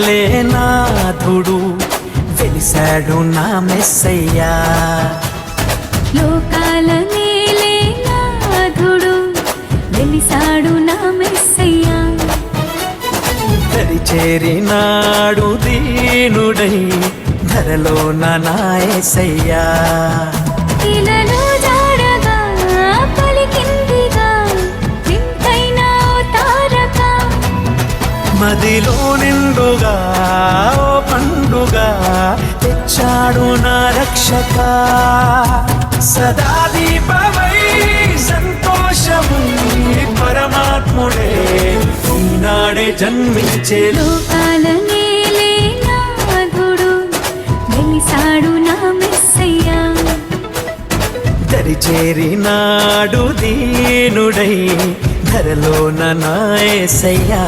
నేలే నాథుడు వెలిశాడు నా మెస్సయ్యా. లోకాల నేలే నాథుడు వెలిసాడు నా మెస్సయ్యా. దరి చేరినాడు దీనుడై ధరలో నాయసయ్యా. ఇలలో మదిలో నిండుగా ఓ పండుగ తెచ్చాడు నా రక్షక. సదా దీపమై సంతోషము పరమాత్ముడే ఈనాడే జన్మించే వెలిసాడు నా మెస్సయ్యా. దరి చేరినాడు దీనుడై ధరలో నాయసయ్యా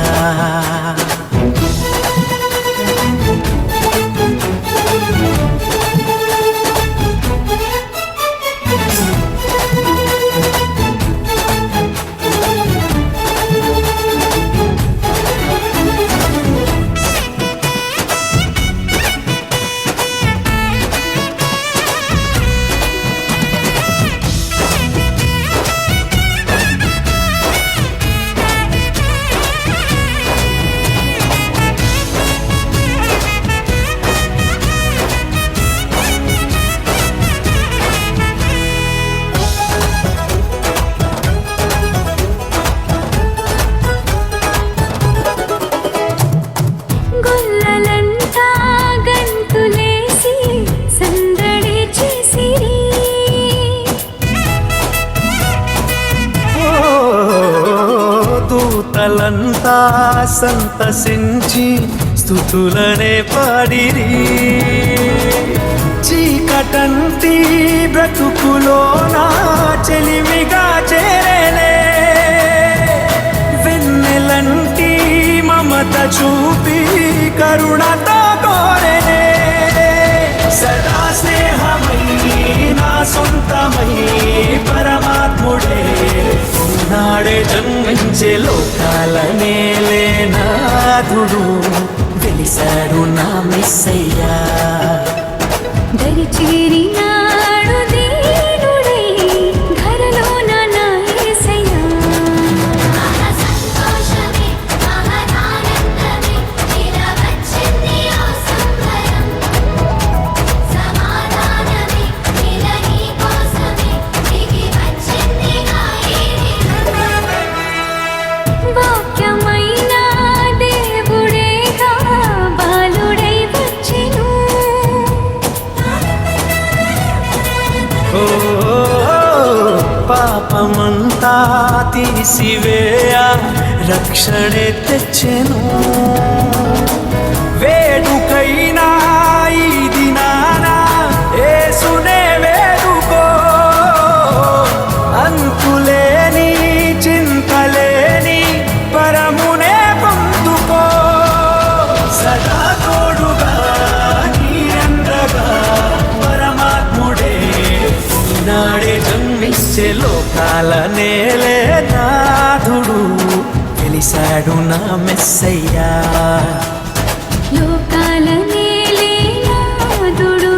సంతసించి స్థుతులనే పాడిరి. చీకటంటి బ్రతుకులోనా చెలిమిగా చేరేలే. వెన్నెలంటి మమత చూపి కరుణతో కోరెనే సదా స్నేహమై నా సొంతమై పర నాడే జన్మించే లోకాల నేలే నాథుడు. వెలిసాడు నా మిస్సయ్యా. పాపమంతా తీసివేయ రక్షణే తెచ్చెను. వేడు నేలే నాథుడు వెలిసాడు నా మెస్సయ్యా. లోకాల నేలే నాదుడు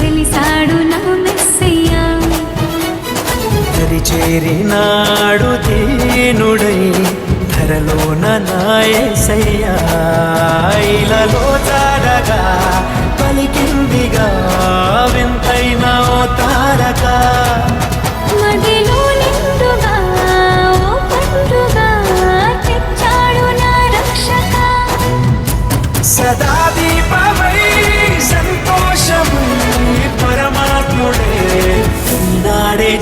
వెలిసాడు నా మెస్సయ్యా. చేరినాడు దీనుడై ధరలో నాయసయ్యా ఇలలో